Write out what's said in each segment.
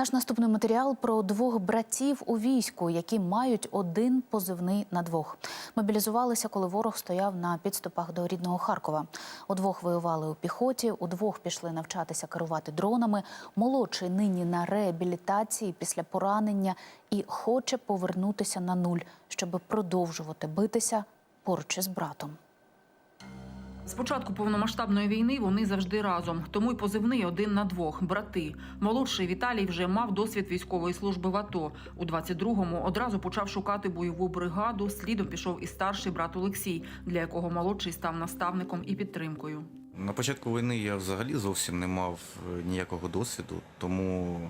Наш наступний матеріал про двох братів у війську, які мають один позивний на двох. Мобілізувалися, коли ворог стояв на підступах до рідного Харкова. Удвох воювали у піхоті, удвох пішли навчатися керувати дронами. Молодший нині на реабілітації після поранення і хоче повернутися на нуль, щоб продовжувати битися поруч із братом. З початку повномасштабної війни вони завжди разом, тому й позивний один на двох брати. Молодший Віталій вже мав досвід військової служби в АТО. У 22-му одразу почав шукати бойову бригаду. Слідом пішов і старший брат Олексій, для якого молодший став наставником і підтримкою. На початку війни я взагалі зовсім не мав е, ніякого досвіду, тому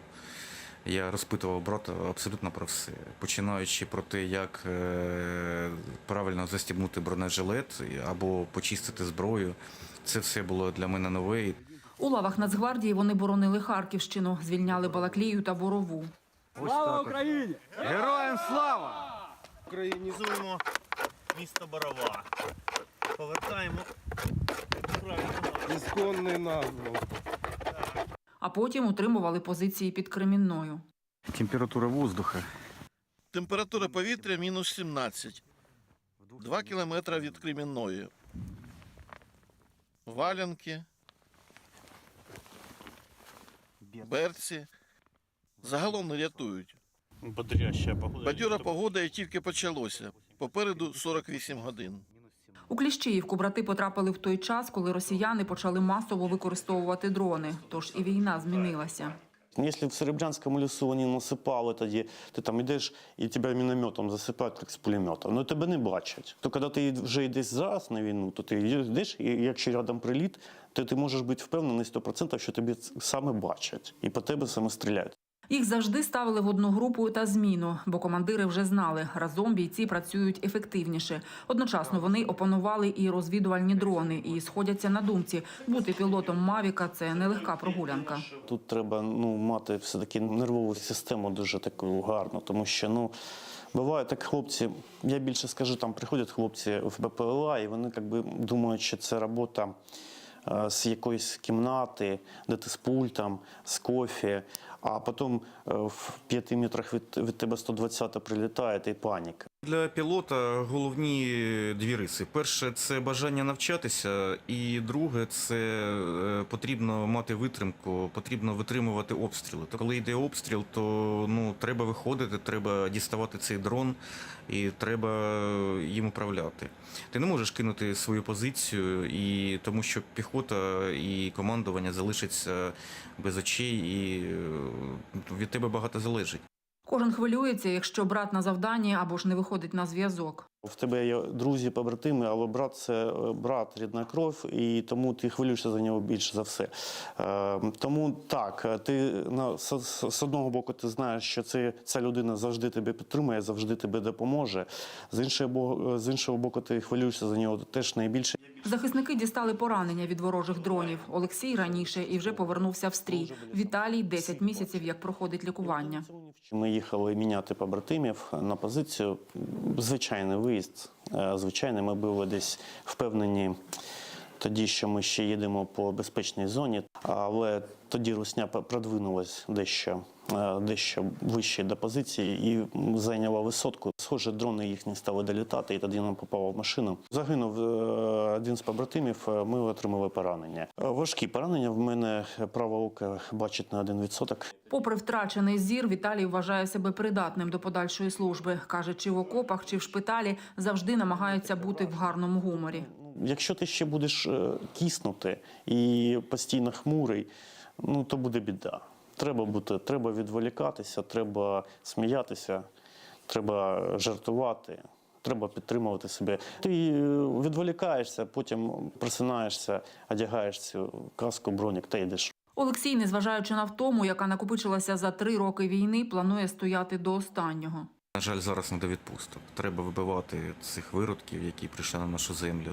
я розпитував брата абсолютно про все, починаючи про те, як е, правильно застібнути бронежилет або почистити зброю. Це все було для мене нове. У лавах Нацгвардії вони боронили Харківщину, звільняли Балаклію та Борову. Слава Україні! Героям слава! Українізуємо місто Барова. Повертаємо правильно. Ісконний назву. А потім утримували позиції під Кремінною. Температура воздуха. Температура повітря мінус 17. Два кілометри від Кремінної. Валянки, берці. Загалом не рятують. Бадьора погода і тільки почалося. Попереду 48 годин. У Кліщіївку брати потрапили в той час, коли росіяни почали масово використовувати дрони. Тож і війна змінилася. Якщо в Серебрянському лісу вони насипали тоді, ти там йдеш і тебе мінометом засипають, як з пулемета. Ну тебе не бачать. То коли ти вже йдеш зараз на війну, то ти йдеш, і якщо рядом приліт, то ти можеш бути впевнений 100%, що тебе саме бачать, і по тебе саме стріляють. Їх завжди ставили в одну групу та зміну, бо командири вже знали, разом бійці працюють ефективніше. Одночасно вони опанували і розвідувальні дрони, і сходяться на думці. Бути пілотом Мавіка це нелегка прогулянка. Тут треба ну, мати все-таки нервову систему дуже таку гарну, тому що ну. Буває так, хлопці, я більше скажу, там приходять хлопці в БПЛА, і вони якби думають, що це робота з якоїсь кімнати, де ти з пультом, з кофі, а потім е, в п'яти метрах від, від тебе 120 прилітає, і паніка. Для пілота головні дві риси: перше це бажання навчатися, і друге це е, потрібно мати витримку, потрібно витримувати обстріли. То коли йде обстріл, то ну треба виходити, треба діставати цей дрон і треба їм управляти. Ти не можеш кинути свою позицію, і тому що піхота і командування залишаться без очей, і е, від тебе багато залежить. Кожен хвилюється, якщо брат на завданні або ж не виходить на зв'язок. В тебе є друзі, побратими, але брат це е, брат, рідна кров, і тому ти хвилюєшся за нього більше за все. Е, тому так, е, ти на з, одного боку ти знаєш, що це, ця людина завжди тебе підтримує, завжди тебе допоможе. З іншого, з іншого боку, ти хвилюєшся за нього теж найбільше. Захисники дістали поранення від ворожих дронів. Олексій раніше і вже повернувся в стрій. Віталій 10 місяців, як проходить лікування. Ми їхали міняти побратимів на позицію. Звичайний виїзд. Е, Звичайно, ми були десь впевнені тоді, що ми ще їдемо по безпечній зоні, але тоді русня продвинулась дещо, е, дещо вище до позиції і зайняла висотку. Схоже, дрони їхні стали долітати, і тоді нам попало в машину. Загинув е, один з побратимів. е, Ми отримали поранення. Важкі поранення. В мене праве око бачить на 1%. Попри втрачений зір, Віталій вважає себе придатним до подальшої служби. Каже, чи в окопах, чи в шпиталі завжди намагається бути в гарному гуморі. Якщо ти ще будеш е, киснути і постійно хмурий, ну то буде біда. Треба бути, треба відволікатися, треба сміятися, треба жартувати, треба підтримувати себе. Ти е, відволікаєшся, потім просинаєшся, одягаєш цю каску, бронік та йдеш. Олексій, незважаючи на втому, яка накопичилася за три роки війни, планує стояти до останнього. На жаль, зараз не до відпусток. Треба вибивати цих виродків, які прийшли на нашу землю.